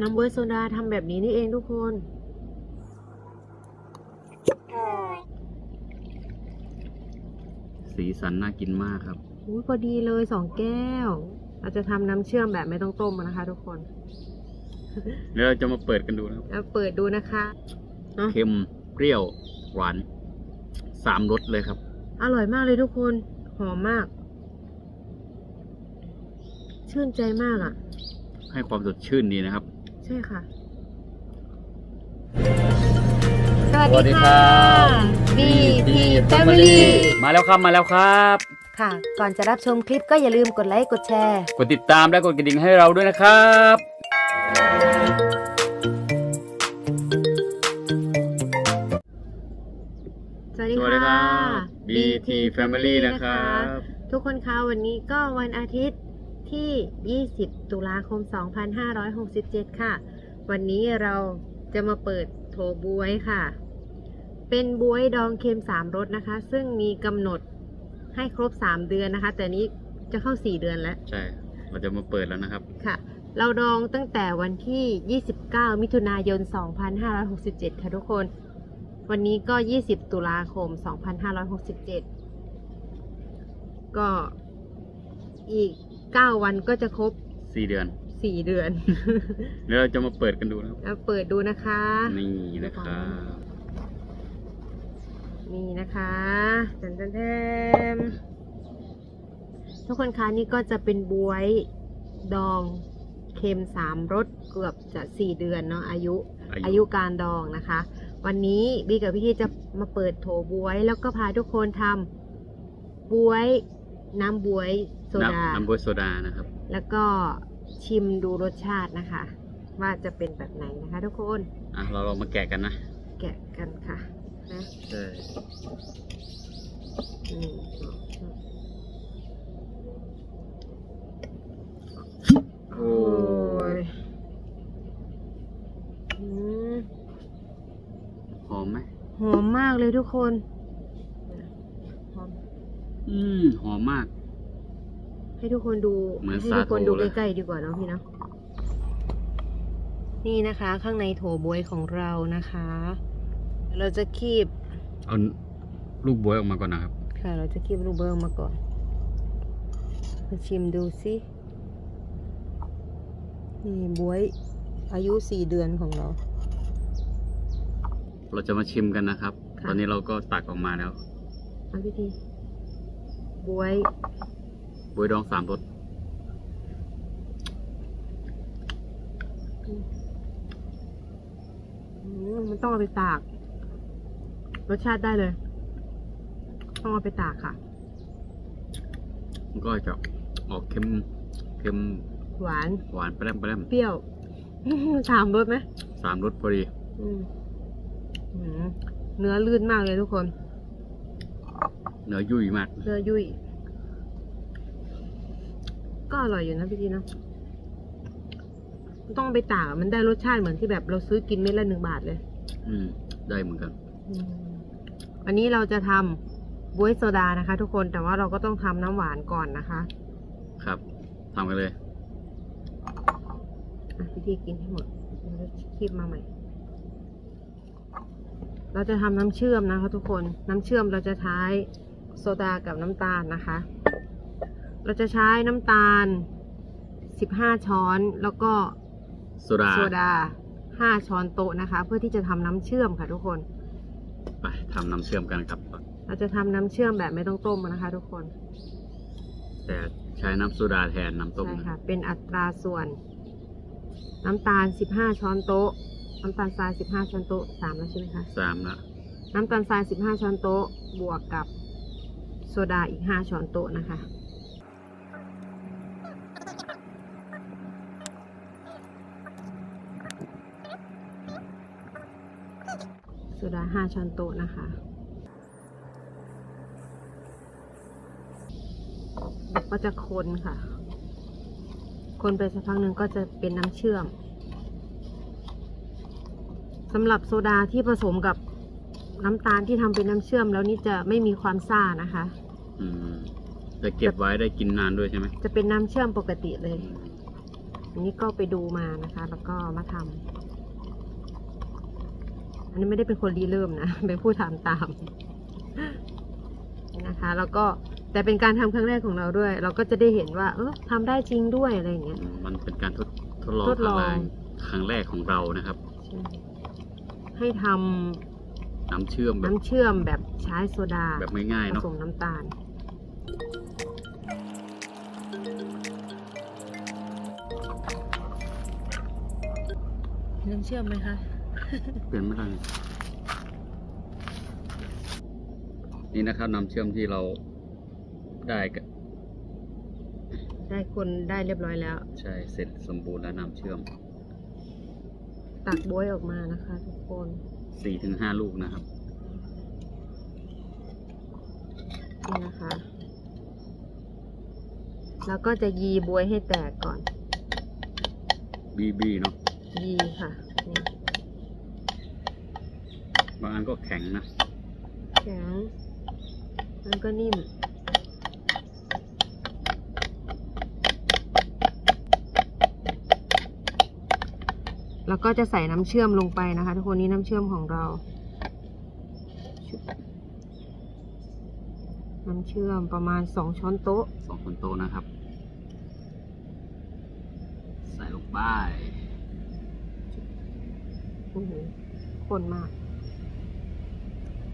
น้ำเวอร์โซดาทำแบบนี้นี่เองทุกคน สีสันน่ากินมากครับอุ้ยพอดีเลยสองแก้ว เราจะทำน้ำเชื่อมแบบไม่ต้องต้มนะคะ ทุกคน เดี๋ยวเราจะมาเปิดกันดูนะครับแล้วเปิดดูนะคะเนอะเค็มเปรี้ยว หวานสามรสเลยครับ อร่อยมากเลยทุกคน หอมมาก ชื่นใจมากอะ ให้ความสดชื่นดีนะครับ ใช่ค่ะสสวัวัสสดีดีครัค่ะบ BP Family มาแล้วครับมาแล้วครับ ค่ะ ก่อนจะรับชมคลิปก็อย่าลืมกดไลค์กดแชร์ กดติดตามและกดกระดิ่งให้เราด้วยนะครับสวัสดีสวัสดีคค่ะรับ BT Family นะครับ ทุกคนคะวันนี้ก็วันอาทิตย์ ที่ 20 ตุลาคม 2567 ค่ะ วันนี้เราจะมาเปิดโถบวยค่ะ เป็นบวยดองเค็ม 3รสนะคะ ซึ่งมีกำหนดให้ครบ 3 เดือนนะคะ แต่นี้จะเข้า 4 เดือนแล้ว ใช่ เราจะมาเปิดแล้วนะครับ ค่ะ เราดองตั้งแต่วันที่ 29 มิถุนายน 2567 ค่ะทุกคน วันนี้ก็ 20 ตุลาคม 2567 ก็อีก 9วันก็จะครบ4เดือน4เดือน เดี๋ยวเราจะมาเปิดกันดูนะครับ แล้วเปิดดูนะคะ นี่นะครับ นี่นะคะแทนแทนแทนทุกคนคะนี่ก็จะเป็นบวยดองเค็มสามรสเกือบจะสี่เดือนเนาะอายุอายุการดองนะคะ วันนี้บีกับพี่ที่จะมาเปิดโถบวย แล้วก็พาทุกคนทำบวยน้ำบวยโซ ดา น้ำน้ำบวยโซดานะครับ แล้วก็ชิมดูรสชาตินะคะ ว่าจะเป็นแบบไหนนะคะทุกคน อะ เราลองมาแกะกันนะ แกะกันค่ะนะใช่หนึ่งสองสามโอ้โอ้ยอืมหอมไหมหอมมากเลยทุกคน หอม อืม หอมมาก ให้ทุกคนดูเหมือนให้ทุกคนสาโทดูเลย ใกล้ๆดีกว่าเนาะพี่เนาะนี่นะคะ ข้างในโถบวยของเรานะคะ เราจะคีบ เอาลูกบวยออกมาก่อนนะครับ ค่ะ เราจะคีบลูกเบิร์มาก่อนมาชิมดูสินี่บวยอายุสี่เดือนของเรา เราจะมาชิมกันนะครับ ค่ะ ตอนนี้เราก็ตักออกมาแล้ว เอาพี่ทีบวย บวยดองสามรสอืมมันต้องเอาไปตาก รสชาติได้เลย ต้องเอาไปตากค่ะ มันก็จะออกเค็มเค็มหวาน หวานแปร่มแปร่มเปรี้ยว สามรสไหมสามรสพอดีอืมอืมเนื้อลื่นมากเลยทุกคน เนื้อยุ่ยมาก เนื้อยุ่ย ก็อร่อยอยู่นะพี่ทีเนาะมันต้องเอาไปตากอะมันได้รสชาติเหมือนที่แบบเราซื้อกินเม็ดละหนึ่งบาทเลย อืม ได้เหมือนกันอืมวันนี้เราจะทำบวยโซดานะคะ ทุกคนแต่ว่าเราก็ต้องทำน้ำหวานก่อนนะคะ ครับทำกันเลยอะพี่ทีกินให้หมดเราจะคีบมาใหม่ เราจะทำน้ำเชื่อมนะคะ ทุกคนน้ำเชื่อมเราจะใช้โซดากับน้ำตาลนะคะ เราจะใช้น้ำตาล 15 ช้อน แล้วก็โซดาโซดา 5 ช้อนโต๊ะนะคะ เพื่อที่จะทำน้ำเชื่อมค่ะทุกคน ไปทำน้ำเชื่อมกันครับ เราจะทำน้ำเชื่อมแบบไม่ต้องต้มนะคะ ทุกคน แต่ใช้น้ำโซดาแทนน้ำต้มใช่นะค่ะ เป็นอัตราส่วน น้ำตาล 15 ช้อนโต๊ะ น้ำตาลทราย 15 ช้อนโต๊ะสามแล้วใช่ไหมคะสามละน้ำตาลทราย 15 ช้อนโต๊ะ บวกกับโซดาอีก 5 ช้อนโต๊ะนะคะ โซดา5ช้อนโต๊ะนะคะแล้วก็จะคนค่ะ คนไปสักพักหนึ่งก็จะเป็นน้ำเชื่อมสำหรับโซดาที่ผสมกับน้ำตาลที่ทำเป็นน้ำเชื่อม แล้วนี่จะไม่มีความซ่านะคะ อืมจะเก็บไว้ได้กินนานด้วยใช่ไหมจะเป็นน้ำเชื่อมปกติเลย อันนี้ก็ไปดูมานะคะ แล้วก็มาทำ อันนี้ไม่ได้เป็นคนรีเริ่มนะเป็นผู้ทำตามนะคะ แล้วก็แต่เป็นการทำครั้งแรกของเราด้วย เราก็จะได้เห็นว่า เออทำได้จริงด้วยอะไรอย่างเงี้ย มันเป็นการทดทดลองทดลอง ครั้งแรกครั้งแรกของเรานะครับใช่ให้ทำน้ำเชื่อมแบบน้ำเชื่อมแบบใช้โซดาแบบง่ายผๆเนาะสมน้ำตาลน้ำเชื่อมไหมคะ เปลี่ยนไม่ได้นี่นะครับน้ำเชื่อมที่เราได้กันได้คนได้เรียบร้อยแล้ว ใช่เสร็จสมบูรณ์แล้วน้ำเชื่อม ตักบ๊วยออกมานะคะ ทุกคนสี่ถึงห้าลูกนะครับนี่นะคะ แล้วก็จะยีบ๊วยให้แตกก่อน บีบีเนาะยีค่ะนี่ บางอันก็แข็งนะ แข็ง มันก็นิ่ม แล้วก็จะใส่น้ำเชื่อมลงไปนะคะ ทุกคนนี่น้ำเชื่อมของเรา น้ำเชื่อมประมาณสองช้อนโต๊ะสองคนโตนะครับ ใส่ลงไปโอ้โหข้นมาก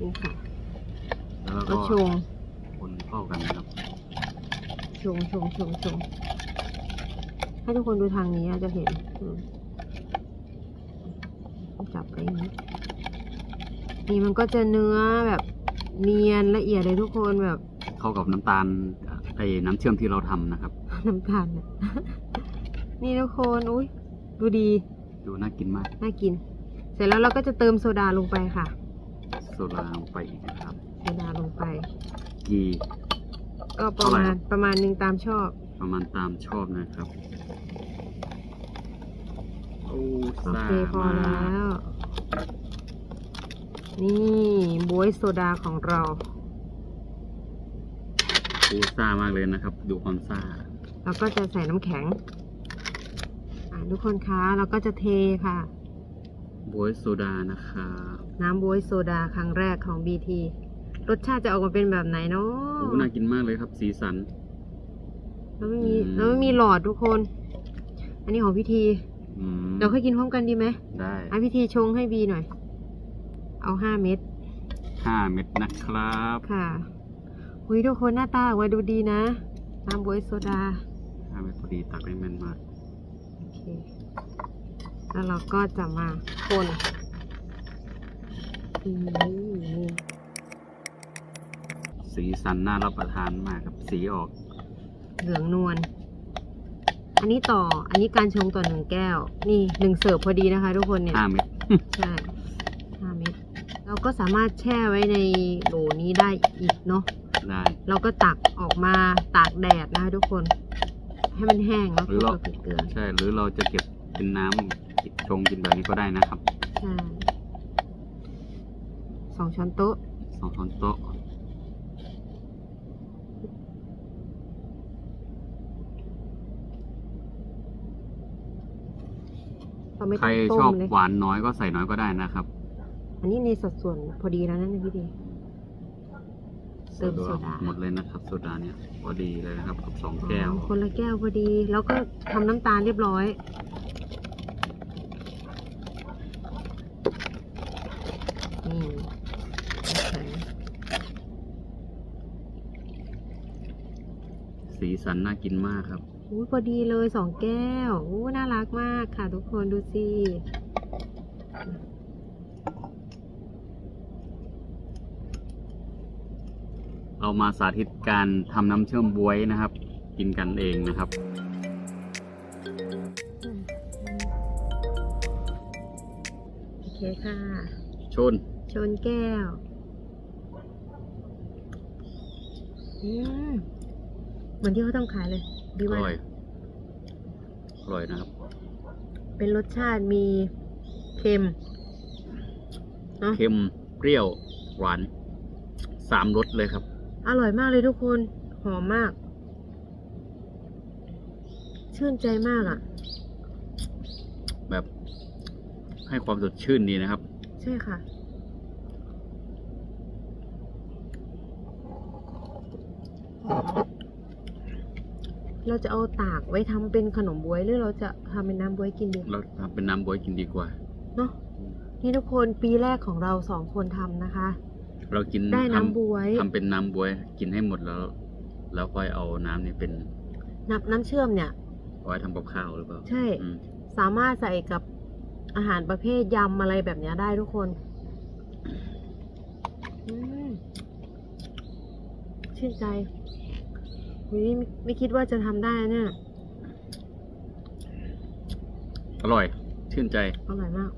นี่ค่ะแล้วเราก็ก็ชงคนเข้ากันนะครับชงชงชงชงให้ทุกคนดูทางนี้อาจจะเห็นอืมจับไปอย่างนี้นี่มันก็จะเนื้อแบบเนียนละเอียดเลยทุกคนแบบ เข้ากับน้ำตาลไอ้น้ำเชื่อมที่เราทำนะครับ น้ำตาลน่ะ นี่ทุกคนอุ้ยดูดี ดูน่ากินมาก น่ากิน เสร็จแล้วเราก็จะเติมโซดาลงไปค่ะ โซดาลงไปอีกนะครับโซดาลงไป กีก็ประมาณเท่าไหร่ ประมาณหนึ่งตามชอบ ประมาณตามชอบนะครับโอ้โอซ่าเคพอมาแล้กวนี่บวยโซดาของเรา โอ้ซ่ามากเลยนะครับ ดูความซ่า เราก็จะใส่น้ำแข็งอ่าทุกคนคะเราก็จะเทค่ะ บวยโซดานะคะน้ำบวยโซดาครั้งแรกของ BT รสชาติจะออกมาเป็นแบบไหนเนาะโอ้น่ากินมากเลยครับ สีสัน เราไม่มีอืม เราไม่มีหลอดทุกคน อันนี้ของพิธีอืมเราค่อยกินพร้อมกันดีไหมได้อะพิธีชงให้บีหน่อย เอาห้าเม็ดห้าเม็ดนะครับค่ะหุยทุกคนหน้าตาออกมาดูดีนะน้ำบวยโซดาห้าเม็ดพอดีตักได้แม่นมาก โอเค แล้วเราก็จะมาคนอืมนี่สีสันน่ารับประทานมากครับ สีออก เหลืองนวล อันนี้ต่อ อันนี้การชงต่อหนึ่งแก้ว นี่หนึ่งเสิร์ฟพอดีนะคะทุกคนเนี่ยห้าเม็ดใช่ห้าเม็ดเราก็สามารถแช่ไว้ในโหลนี้ได้อีกเนาะได้เราก็ตักออกมาตากแดดนะคะทุกคน ให้มันแห้งแล้วหรือคลุกเรากับเกลือใช่ หรือเราจะเก็บเป็นน้ำ กินชงกินแบบนี้ก็ได้นะครับใช่สองช้อนโต๊ะ สองช้อนโต๊ะเราไม่ใคต้รองต้ชอบมเลยหวานน้อยก็ใส่น้อยก็ได้นะครับอันนี้ในสัดส่วนพอดีแล้วนะพี่ดี เติมโซดา หมดเลยนะครับโซดาเนี่ยพอดีเลยนะครับกับสองแก้ว อ๋อคนละแก้วพอดี แล้วก็ทำน้ำตาลเรียบร้อย นี่โอเคสีสันน่ากินมากครับอุ้ยพอดีเลยสองแก้วอู้น่ารักมากค่ะทุกคนดูสิเรามาสาธิตการทำน้ำเชื่อมบวยนะครับ กินกันเองนะครับโอเคค่ะชนช นแก้ว อืมเหมือนที่เขาต้องขายเลย ดีอมากร่อย อร่อยนะครับ เป็นรสชาติมีเค็ม เนาะเค็ม เปรี้ยว หวาน สามรสเลยครับ อร่อยมากเลยทุกคน หอมมาก ชื่นใจมากอะ่ะ แบบให้ความสดชื่นดีนะครับ ใช่ค่ะ เราจะเอาตากไว้ทำเป็นขนมบวยหรือเราจะทำเป็นน้ำบวยกินดี เราทำเป็นน้ำบวยกินดีกว่า เนาะนี่ทุกคนปีแรกของเราสองคนทำนะคะ เรากินได้ทน้ำบวยำทำเป็นน้ำบวย กินให้หมดแล้ว แล้วค่อยเอาน้ำนี่เป็น น้ำน้ำเชื่อมเนี่ยเอาไว้ทำกับข้าวหรือเปล่า ใช่อืมสามารถใส่กับอาหารประเภทยำอะไรแบบเนี้ยได้ทุกคนอืมชื่นใจ อุ๊ยไม่ไม่คิดว่าจะทำได้นะเนี่ย อร่อย ชื่นใจ อร่อยมาก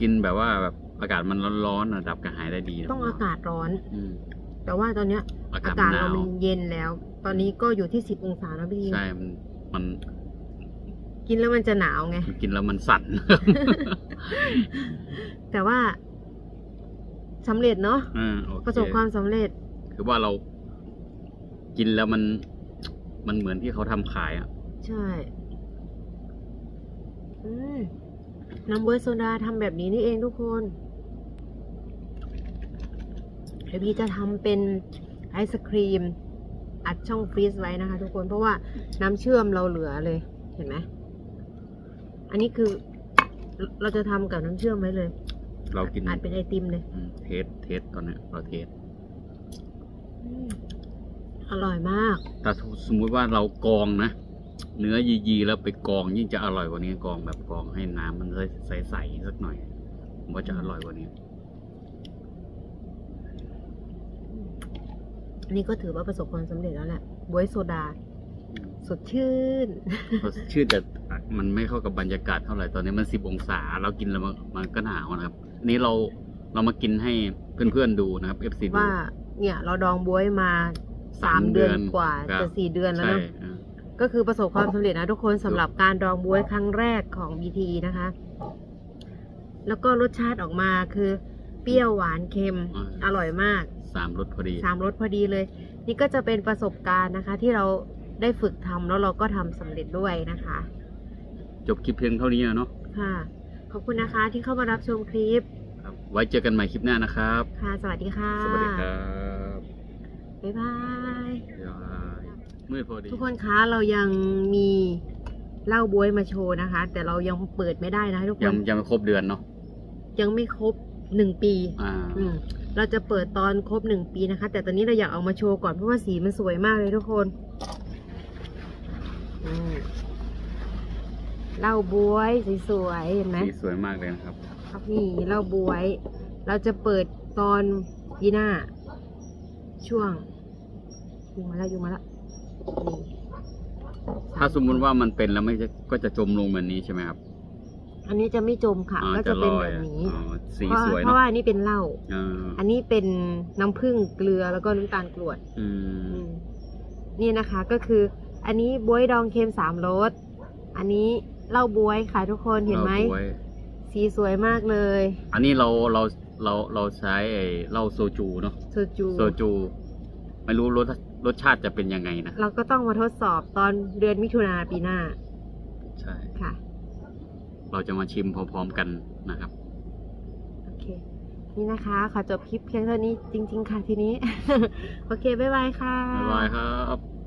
กินแบบว่าแบบอากาศมันร้อนๆนะดับกระหายได้ดีนะต้องอากาศร้อน อืมแต่ว่าตอนเนี้ย อากาอาศมักานศหนาเราว มันเย็นแล้ว ตอนนี้ก็อยู่ที่สิบองศาแล้วพี่ใช่ มันมันกินแล้วมันจะหนาวไง มันกินแล้วมันสั่น แต่ว่าสำเร็จเนาะ อ่าโอเคประสบความสำเร็จ คือว่าเรา กินแล้วมัน มันเหมือนที่เขาทำขายอะ ใช่ อืมน้ำเบอร์โซดาทำแบบนี้นี่เองทุกคนเดี๋ยวพี่จะทำเป็นไอศครีม อัดช่องฟรีซไว้นะคะ ทุกคนเพราะว่าน้ำเชื่อมเราเหลือเลย เห็นไหมอันนี้คือเราจะทำกับน้ำเชื่อมไว้เลย เรากินอัดเป็นไอติมเลย อืมเทสเทสตอนเนี้ยเราเทสอืม อร่อยมาก แต่สมมุติว่าเรากรองนะ เนื้อยีๆแล้วไปกรองยิ่งจะอร่อยกว่านี้กรองแบบกรองให้น้ำมันใสๆสักหน่อยผมว่าจะอร่อยกว่านี้ อันนี้ก็ถือว่าประสบความสำเร็จแล้วแหละบวยโซดา สดชื่นเพราะชื่อแต่มันไม่เข้ากับบรรยากาศเท่าไหร่ตอนนี้มันสิบองศา เรากินแล้วมันมันก็หนาวนะครับอันนี้เราเรามากินให้เพื่อนๆดูนะครับ FC ดูว่าเนี่ย เราดองบวยมา สามสามเดือนเดือนกว่าครับจะสี่เดือนแล้วใช่เนอะอ่าก็คือประสบความสำเร็จนะทุกคนสำหรับการดองบวยครั้งแรกของ BT นะคะ แล้วก็รสชาติออกมาคือ เปรี้ยวหวานเค็มอร่อยมากสามรสพอดีสามรสพอดีเลย นี่ก็จะเป็นประสบการณ์นะคะ ที่เราได้ฝึกทำแล้วเราก็ทำสำเร็จด้วยนะคะ จบคลิปเพียงเท่านี้เนาะค่ะ ขอบคุณนะคะที่เข้ามารับชมคลิปครับไว้เจอกันใหม่คลิปหน้านะครับ ค่ะ สวัสดีค่ะ สวัสดีครับ บ๊ายบายบ๊ายบายมืดพอดีทุกคนคะเรายังมีเหล้าบวยมาโชว์นะคะ แต่เรายังเปิดไม่ได้นะทุกคยังนยังไม่ครบเดือนเนาะยังไม่ครบหนึ่งปี อ่าอืมเราจะเปิดตอนครบหนึ่งปีนะคะ แต่ตอนนี้เราอยากเอามาโชว์ก่อนเพราะว่าสีมันสวยมากเลยทุกคนอืมเหล้าบวยสวยๆเห็นไหม สีสวยมากเลยนะครับ ครับนี่เหล้าบวย เราจะเปิดตอนปีหน้า ช่วงยุงมาแล้วยุงมาแล้วนี่ถ้าสมมุติว่ามันเป็นแล้วไม่จะก็จะจมลงแบบนี้ใช่ไหมครับอันนี้จะไม่จมค่ะ อ๋อก็จะเป็นลแบอยบนี้อ๋อสีเพราะสวยเพเนาะราะว่าอันนี้เป็นเหล้าอ่าอันนี้เป็นน้ำผึ้งเกลือแล้วก็น้ำตาลกรวด อือืมมนี่นะคะก็คืออันนี้บวยดองเค็มสามรส อันนี้เหล้าบวยค่ะทุกคนเห็นไหมราบ๊วยสีสวยมากเลย อันนี้เราเรา เราเราใช้ไอ้เหล้าโซจูเนาะโซจู โซจู ไม่รู้รสรสชาติจะเป็นยังไงนะ เราก็ต้องมาทดสอบตอนเดือนมิถุนาปีหน้า ใช่ ค่ะ เราจะมาชิมพร้อมๆกันนะครับ โอเค นี่นะคะ ขอจบคลิปเพียงเท่านี้จริง ๆ ค่ะทีนี้ โอเค บ๊ายบายค่ะ บ๊ายบายครับ